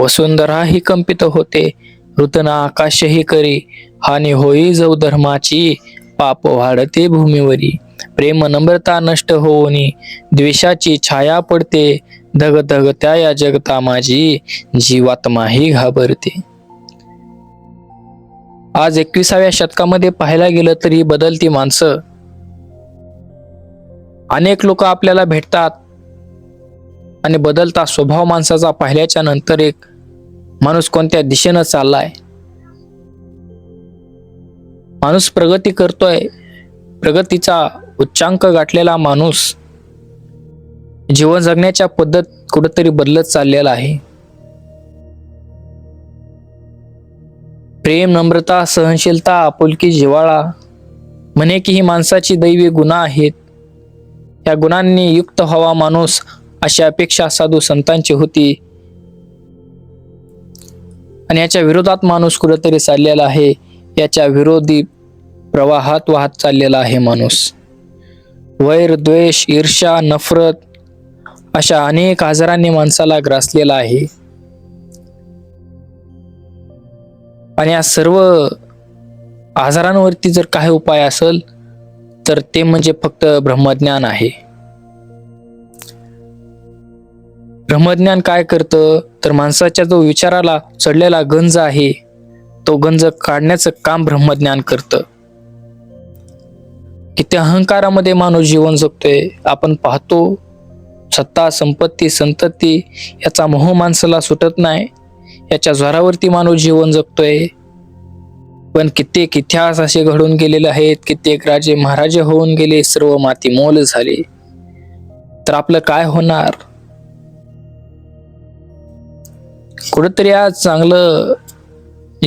वसुंधराही कंपित होते. ऋतना आकाशही करी. हानी होई जव धर्माची. पाप वाढते भूमीवरी. प्रेम नम्रता नष्ट होऊनी. द्वेषाची छाया पडते. धग धग त्या या जगता माझी. जीवात्माही घाबरते. आज एकविसाव्या शतकामध्ये पाहायला गेलं तरी बदलती माणसं. अनेक लोक आपल्याला भेटतात. आणि बदलता स्वभाव माणसाचा पाहिल्याच्या नंतर एक माणूस कोणत्या दिशेनं चाललाय? माणूस प्रगती करतोय. प्रगतीचा उच्चांक गाठलेला माणूस जीवन जगण्याच्या पद्धत कुठंतरी बदलत चाललेला आहे. प्रेम नम्रता सहनशीलता आपुलकी जिव्हाळा म्हणे की ही माणसाची दैवी गुन्हा आहेत. या गुणांनी युक्त व्हावा माणूस अशी अपेक्षा साधू संतांची होती. आणि याच्या विरोधात माणूस कुठेतरी चाललेला आहे. याच्या विरोधी प्रवाहात वाहत चाललेला आहे माणूस. वैर द्वेष ईर्षा नफरत अशा अनेक आजारांनी माणसाला ग्रासलेला आहे. आणि या सर्व आजारांवरती जर काही उपाय असेल तर ते म्हणजे फक्त ब्रह्मज्ञान आहे. ब्रह्मज्ञान काय करतं? तर माणसाच्या जो विचाराला चढलेला गंज आहे तो गंज काढण्याचं काम ब्रह्मज्ञान करतं. किती अहंकारामध्ये माणूस जीवन जगतोय आपण पाहतो सत्ता संपत्ती संतती याचा मोह माणसाला सुटत नाही याच्या जोरावरती माणूस जीवन जगतोय. पण कित्येक इतिहास असे घडून गेलेले आहेत कित्येक राजे महाराजे होऊन गेले सर्व माती मोल झाले. तर आपलं काय होणार? कुठंतरी आज चांगलं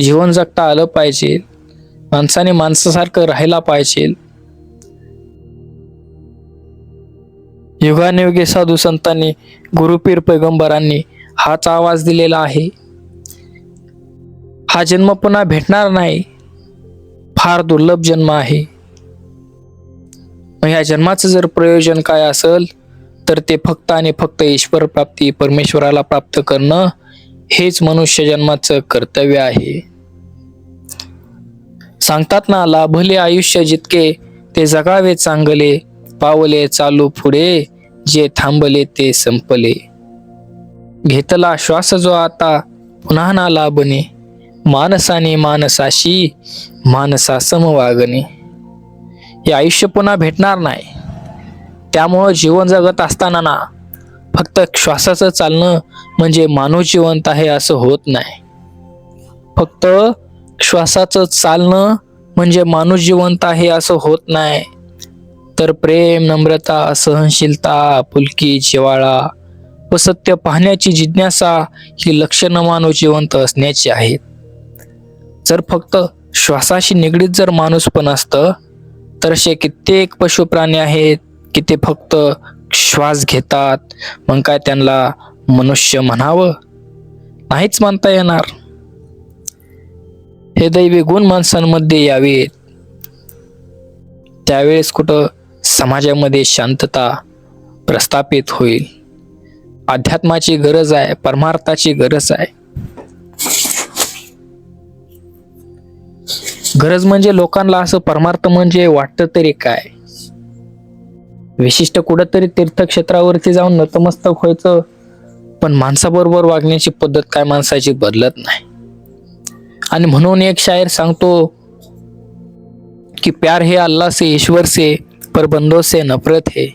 जीवन जगता आलं पाहिजे. माणसाने माणसासारखं राहायला पाहिजे. युगानुयुगे साधू संतांनी गुरुपीर पैगंबरांनी हाच आवाज दिलेला आहे. हा जन्म पुन्हा भेटणार नाही. फार दुर्लभ जन्म आहे. मग ह्या जन्माचं जर प्रयोजन काय असेल तर ते फक्त आणि फक्त ईश्वर प्राप्ती परमेश्वराला प्राप्त करणं हेच मनुष्य जन्माचं कर्तव्य आहे. सांगतात ना लाभले आयुष्य जितके ते जगावे चांगले पावले चालू पुढे जे थांबले ते संपले. घेतला श्वास जो आता पुन्हा ना लाभणे. मानसाने मानसाशी मानसा समवागणे हे आयुष्य पुन्हा भेटणार नाही. त्यामुळं जीवन जगत असताना ना फक्त श्वासाचं चालणं म्हणजे मानव जिवंत आहे असं होत नाही. फक्त श्वासाचं चालणं म्हणजे माणूस जिवंत आहे असं होत नाही. तर प्रेम नम्रता सहनशीलता पुलकी जिवाळा व सत्य पाहण्याची जिज्ञासा ही लक्षणं मानव जिवंत असण्याची आहेत. जर फक्त श्वासाशी निगडीत जर माणूस पण असतं तर असे कित्येक पशुप्राणी आहेत की ते फक्त श्वास घेतात. मग काय त्यांना मनुष्य म्हणावं? नाहीच मानता येणार. हे दैवी गुण माणसांमध्ये यावेत. त्यावेळेस कुठं समाजामध्ये शांतता प्रस्थापित होईल. अध्यात्माची गरज आहे परमार्थाची गरज आहे. गरज म्हणजे लोकांना असं परमार्थ म्हणजे वाटतं तरी काय? विशिष्ट कुठंतरी तीर्थक्षेत्रावरती जाऊन नतमस्तक व्हायचं. पण माणसाबरोबर वागण्याची पद्धत काय माणसाची बदलत नाही. आणि म्हणून एक शायर सांगतो कि प्यार है अल्लाह से ईश्वर से पर बंदों से नफरत है.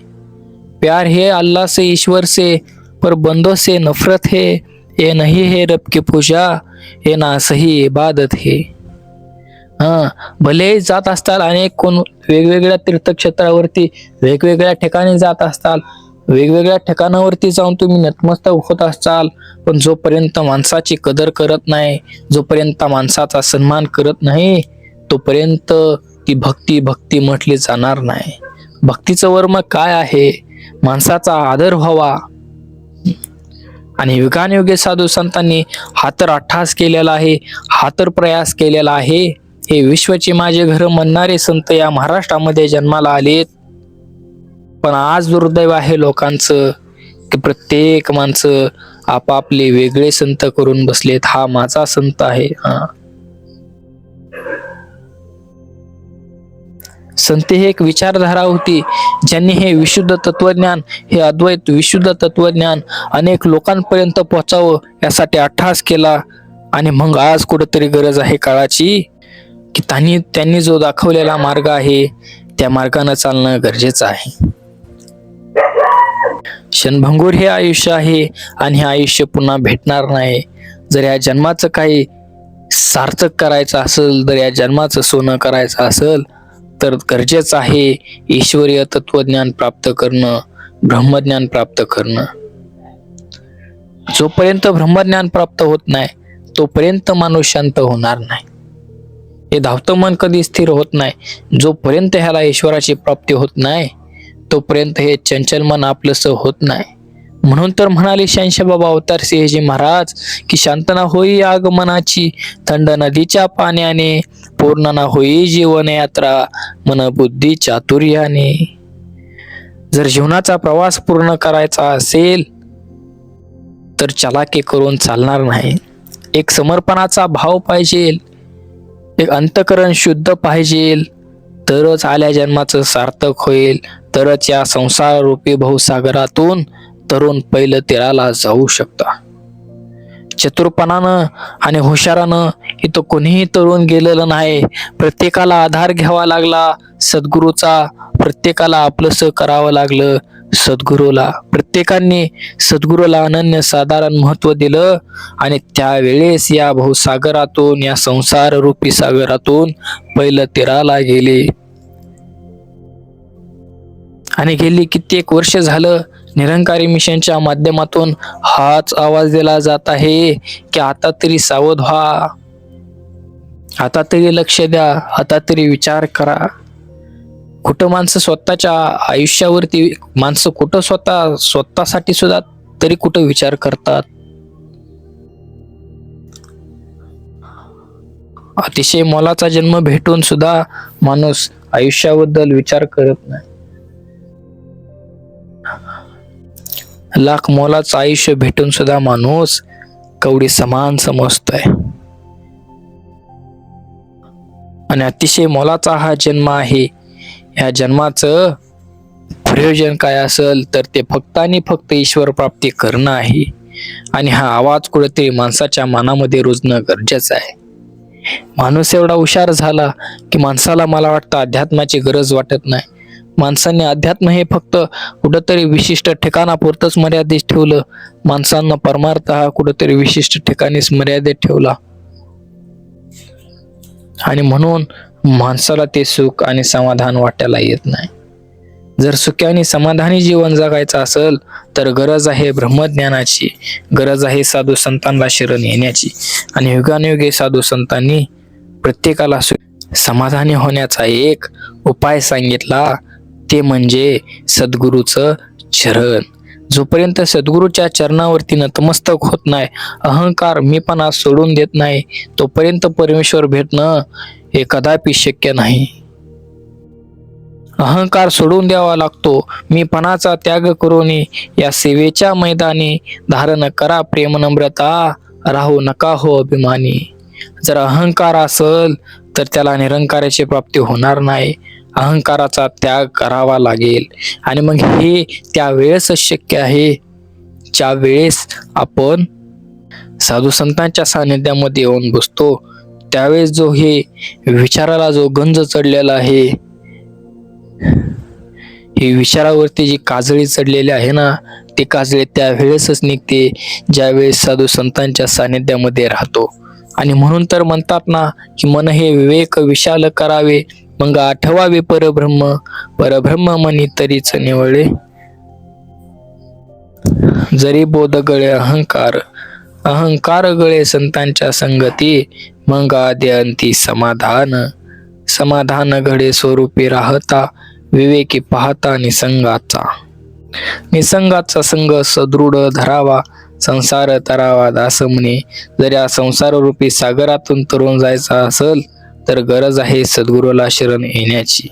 प्यार है अल्लाह से ईश्वर से पर बंदों से नफरत है. ये नहीं है रब की पूजा ये ना सही इबादत है. हा भले जात असताल अनेक कोण वेगवेगळ्या तीर्थक्षेत्रावरती वेगवेगळ्या ठिकाणी जात असताल वेगवेगळ्या ठिकाणावरती जाऊन तुम्ही नतमस्तक होत असाल पण जोपर्यंत माणसाची कदर करत नाही जोपर्यंत माणसाचा सन्मान करत नाही तोपर्यंत ती भक्ती भक्ती म्हटली जाणार नाही. भक्तीचं वर्म काय आहे? माणसाचा आदर व्हावा. आणि युगानयुगे साधू संतांनी हा तर अठ्ठास केलेला आहे हा तर प्रयास केलेला आहे. हे विश्वचे माझे घर म्हणणारे संत या महाराष्ट्रामध्ये जन्माला आलेत. पण आज दुर्दैव आहे लोकांचं की प्रत्येक माणसं आपापले वेगळे संत करून बसलेत. हा माझा संत आहे. हा. संत ही एक विचारधारा होती ज्यांनी हे विशुद्ध तत्वज्ञान हे अद्वैत विशुद्ध तत्वज्ञान अनेक लोकांपर्यंत पोहोचावं यासाठी अट्टहास केला. आणि मग आज कुठेतरी गरज आहे काळाची. की त्यांनी त्यांनी जो दाखवलेला मार्ग आहे त्या मार्गाने चालणं गरजेचं आहे. क्षणभंगूर हे आयुष्य आहे आणि हे आयुष्य पुन्हा भेटणार नाही. जर या जन्माचं काही सार्थक करायचं असेल तर या जन्माचं सोनं करायचं असेल तर गरजेचं आहे ईश्वरीय तत्वज्ञान प्राप्त करणं ब्रह्मज्ञान प्राप्त करणं. जोपर्यंत ब्रह्मज्ञान प्राप्त होत नाही तोपर्यंत माणूस शांत होणार नाही. हे धावतं मन कधी स्थिर होत नाही. जोपर्यंत ह्याला ईश्वराची प्राप्ती होत नाही तोपर्यंत हे चंचल मन आपलंस होत नाही. म्हणून तर म्हणाले शंशबाबा अवतार सिंहजी महाराज की शांतना होई आगमनाची थंड नदीच्या पाण्याने पूर्णना होई जीवन यात्रा मन बुद्धी चातुर्याने. जर जीवनाचा प्रवास पूर्ण करायचा असेल तर चलाकी करून चालणार नाही. एक समर्पणाचा भाव पाहिजे एक अंतकरण शुद्ध पाहिजे तरच आल्या जन्माचं सार्थक होईल. तरच या संसार रूपी बहुसागरातून तरुण पहिलं तीराला जाऊ शकता. चतुरपणानं आणि हुशारानं इथं कोणीही तरुण गेलेलं नाही. प्रत्येकाला आधार घ्यावा लागला. सद्गुरूचा प्रत्येकाला आपलंसं करावं लागलं. सद्गुरूला प्रत्येकाने सद्गुरूला अनन्य साधारण महत्त्व दिलं आणि त्यावेळेस या बहुसागरातून या संसार रूपी सागरातून पहिलं तीराला गेले. आणि गेली कित्येक वर्ष झालं निरंकारी मिशनच्या माध्यमातून हाच आवाज दिला जात आहे की आता तरी सावध व्हा. आता तरी लक्ष द्या आता तरी विचार करा. कुठं माणसं स्वतःच्या आयुष्यावरती माणसं कुठं स्वतः स्वतःसाठी सुद्धा तरी कुठं विचार करतात? अतिशय मोलाचा जन्म भेटून सुद्धा माणूस आयुष्याबद्दल विचार करत नाही. लाख मोलाचं आयुष्य भेटून सुद्धा माणूस कवडी समान समजतोय. आणि अतिशय मोलाचा हा जन्म आहे ह्या जन्माचं प्रयोजन काय असेल तर ते फक्त आणि फक्त ईश्वर प्राप्ती करणं आहे. आणि हा आवाज कुठेतरी माणसाच्या मनामध्ये रुजणं गरजेचं आहे. माणूस एवढा हुशार झाला की माणसाला मला वाटतं अध्यात्माची गरज वाटत नाही. माणसांनी अध्यात्म हे फक्त कुठंतरी विशिष्ट ठिकाणापुरतच मर्यादित ठेवलं. माणसांना परमार्थ हा कुठंतरी विशिष्ट ठिकाणीच मर्यादित ठेवला. आणि म्हणून माणसाला ते सुख आणि समाधान वाटायला येत नाही. जर सुखी आणि समाधानी जीवन जगायचं असेल तर गरज आहे ब्रह्मज्ञानाची. गरज आहे साधू संतांना शरण येण्याची. आणि युगानुयुगे साधू संतांनी प्रत्येकाला सु- समाधानी होण्याचा एक उपाय सांगितला. ते म्हणजे सद्गुरूचं चरण. जोपर्यंत सद्गुरूच्या चरणावरती नतमस्तक होत नाही अहंकार मीपणा सोडून देत नाही तोपर्यंत परमेश्वर भेटणं हे कदापि शक्य नाही. अहंकार सोडून द्यावा लागतो. मीपणाचा त्याग करून या सेवेच्या मैदानी धारण करा प्रेम नम्रता. राहू नका हो अभिमानी. जर अहंकार असल तर त्याला निरंकाराची प्राप्ती होणार नाही. अहंकाराचा त्याग करावा लागेल. आणि मग हे त्यावेळेसच शक्य आहे ज्या वेळेस आपण साधू संतांच्या सानिध्यामध्ये येऊन बसतो. त्यावेळेस जो हे विचाराला जो गंज चढलेला आहे ही विचारावरती जी काजळी चढलेली आहे ना ती काजळी त्यावेळेसच निघते ज्यावेळेस साधू संतांच्या सानिध्यामध्ये राहतो. आणि म्हणून तर म्हणतात ना की मन हे विवेक विशाल करावे मग आठवावे परब्रह्म परब्रह्म मनी तरीच निवळे. जरी बोध गळे अहंकार अहंकार गळे संतांच्या संगती मग आद्य समाधान. समाधान घडे स्वरूपी राहता विवेकी पाहता निसंगाचा. निसंगाचा संग सदृढ धरावा संसार तरावा दास म्हणे जर या संसार रूपी सागरातून तरुण जायचा असेल तर गरज आहे सद्गुरूला शरण येण्याची.